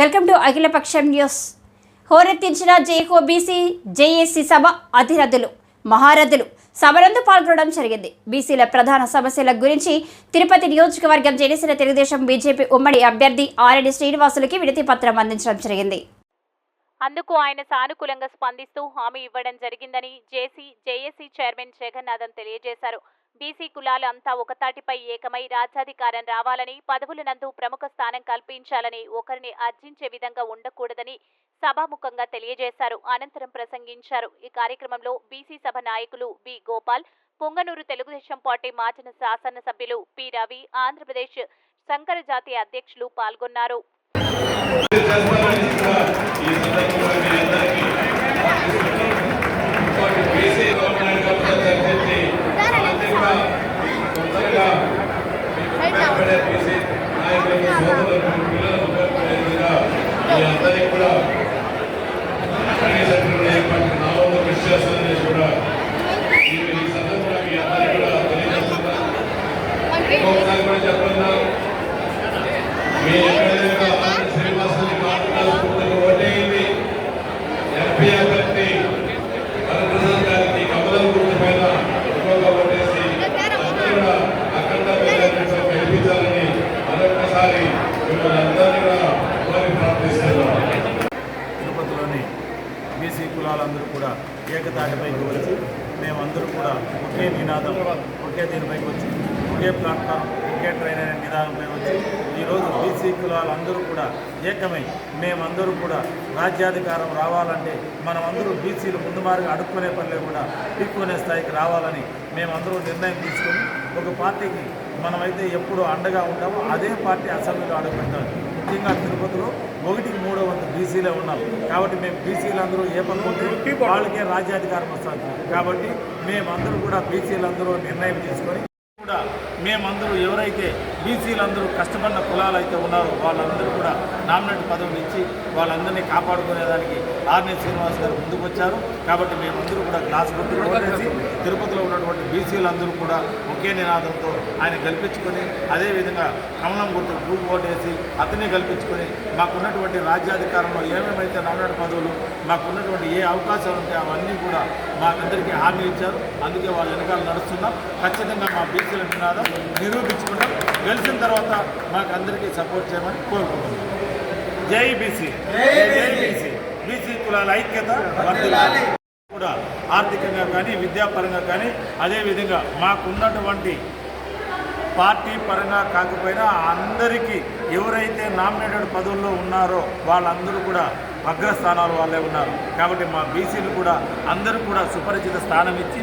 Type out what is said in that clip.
Welcome to Akhilapaksham news. హోరెత్తించిన జేకోబీసీ JAC సభ అధిరథులు మహారథులు సభలందు పాల్గొనడం జరిగింది. బీసీల ప్రధాన సమస్యల గురించి తిరుపతి నియోజకవర్గం జనసేన తెలుగుదేశం బీజేపీ ఉమ్మడి అభ్యర్థి ఆర్ఎడి శ్రీనివాసులకి వినతి పత్రం అందించడం జరిగింది. అందుకు ఆయన సానుకూలంగా స్పందిస్తూ హామీ ఇవ్వడం జరిగిందని జేసీ జేఏసీ చైర్మన్ జగన్నాథన్ తెలియజేశారు. బీసీ కులాలు అంతా ఒకతాటిపై ఏకమై రాజ్యాధికారం రావాలని పదవులనందు ప్రముఖ స్థానం కల్పించాలని ఒకరిని అర్జించే విధంగా ఉండకూడదని సభాముఖంగా తెలియజేశారు. అనంతరం ప్రసంగించారు. ఈ కార్యక్రమంలో బీసీ సభ నాయకులు బి. గోపాల్ పొంగనూరు తెలుగుదేశం పార్టీ మాజీ శాసనసభ్యులు పి. రవి ఆంధ్రప్రదేశ్ శంకర జాతి అధ్యక్షులు పాల్గొన్నారు మీ అందరికీ కూడా కనీసం ఏర్పాటు నా వంతు కృషి చేస్తానని కూడా ఈ ఈ సందర్భంగా మీ అందరికీ కూడా తెలియజేస్తున్నా ఇంకొకసారి కూడా చెప్పన్నా మీ ఎక్కడైనా శ్రీనివాసుని మాట్లాడుకుంటున్న ఓటేయింది ఎంపీ అభ్యర్థి వరప్రసాద్ గారికి కమలం గుర్తు పైన ఎక్కువగా ఓటేసి కూడా అఖండ గెలిపించాలని మరొకసారి మిమ్మల్ని అందరినీ కూడా కోరి తిరుపతిలోని బీసీ కులాలందరూ కూడా ఏకతాటిపైకి వచ్చి మేమందరూ కూడా ఒకే నినాదం ఒకే దీనిపైకి వచ్చి ఒకే ప్లాట్ఫామ్ ఒకే ట్రైన్ అనే నినాదంపై వచ్చి ఈరోజు బీసీ కులాలందరూ కూడా ఏకమై మేమందరూ కూడా రాజ్యాధికారం రావాలంటే మనమందరూ బీసీలు ముందు మారుగా అడుక్కునే పనిలో కూడా పీక్కునే స్థాయికి రావాలని మేమందరూ నిర్ణయం తీసుకొని ఒక పార్టీకి మనమైతే ఎప్పుడు అండగా ఉంటామో అదే పార్టీ అసెంబ్లీలో అడుగుపెట్టాలి ముఖ్యంగా తిరుపతిలో ఒకటికి మూడో వంతు బీసీలే ఉన్నాం. కాబట్టి మేము బీసీలందరూ ఏ పనుకుంటే వాళ్ళకే రాజ్యాధికారం వస్తుంది. కాబట్టి మేమందరూ కూడా బీసీలందరూ నిర్ణయం తీసుకొని కూడా మేమందరూ ఎవరైతే బీసీలందరూ కష్టపడిన కులాలు అయితే ఉన్నారో వాళ్ళందరూ కూడా నామినేట్ పదవులు ఇచ్చి వాళ్ళందరినీ కాపాడుకునేదానికి ఆర్నే శ్రీనివాస్ గారు ముందుకు వచ్చారు కాబట్టి మేమందరూ కూడా గ్లాస్ గుర్తు ఓటేసి తిరుపతిలో ఉన్నటువంటి బీసీలందరూ కూడా ఒకే నినాదంతో ఆయన గెలిపించుకొని అదేవిధంగా కమలం గుర్తు గ్రూప్ ఓటేసి అతన్ని గెలిపించుకొని మాకున్నటువంటి రాజ్యాధికారంలో ఏమేమైతే నామినేట్ పదవులు మాకున్నటువంటి ఏ అవకాశాలు ఉంటే అవన్నీ కూడా మాకందరికీ హామీ ఇచ్చారు. అందుకే వాళ్ళ వెనకాల నడుస్తున్నాం. ఖచ్చితంగా మా బీసీల నినాదం నిరూపించుకుంటాం. గెలిచిన తర్వాత మాకందరికీ సపోర్ట్ చేయమని కోరుకుంటున్నాం. జై బీసీ. జై బీసీ. బీసీ. కులాల ఐక్యత. కూడా ఆర్థికంగా కానీ విద్యాపరంగా కానీ అదేవిధంగా మాకున్నటువంటి పార్టీ పరంగా కాకపోయినా అందరికీ ఎవరైతే నామినేటెడ్ పదవుల్లో ఉన్నారో వాళ్ళందరూ కూడా అగ్రస్థానాలు వాళ్ళే ఉన్నారు. కాబట్టి మా బీసీలు కూడా అందరూ కూడా సుపరిచిత స్థానం ఇచ్చి